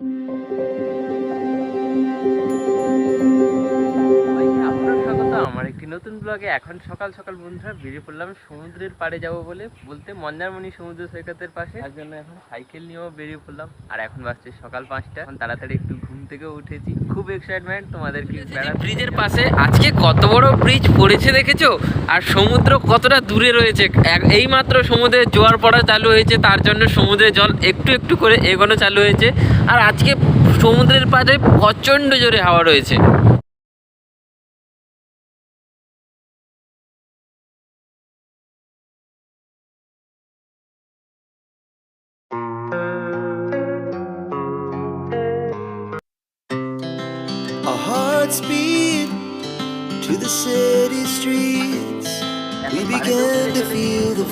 Thank you. নতুন ব্লগে এখন সকাল সকাল বন্ধুরা বেরিয়ে পড়লাম। সমুদ্রের পাড়ে যাব বলে বলতে মন্দারমণি সমুদ্র সৈকতের পাশে। তার জন্য এখন সাইকেল নিয়েও বেরিয়ে পড়লাম। আর এখন বাজছে সকাল পাঁচটা। এখন তাড়াতাড়ি একটু ঘুম থেকে উঠেছি। খুব এক্সাইটমেন্ট তোমাদেরকে ব্রিজের পাশে আজকে কত বড় ব্রিজ পড়েছে দেখেছ? আর সমুদ্র কতটা দূরে রয়েছে? এই মাত্র সমুদ্রে জোয়ার পড়া চালু হয়েছে। তার জন্য সমুদ্রের জল একটু একটু করে এগোনো চালু হয়েছে। আর আজকে সমুদ্রের পাড়ে প্রচণ্ড জোরে হাওয়া রয়েছে। Hearts beat to the city streets. We began to feel the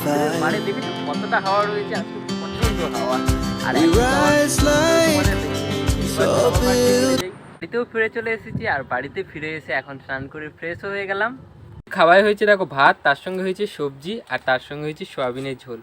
মানে fire. কতটা হাওয়া রয়েছে আজকে প্রচণ্ড হাওয়া। আর We rise like তোমাদের বাড়িতেও ফিরে চলে এসেছি আর বাড়িতে ফিরে এসে এখন স্নান করে ফ্রেশ হয়ে গেলাম। খাওয়াই হয়েছে দেখো ভাত তার সঙ্গে হয়েছে সবজি আর তার সঙ্গে হয়েছে সোয়াবিনের ঝোল।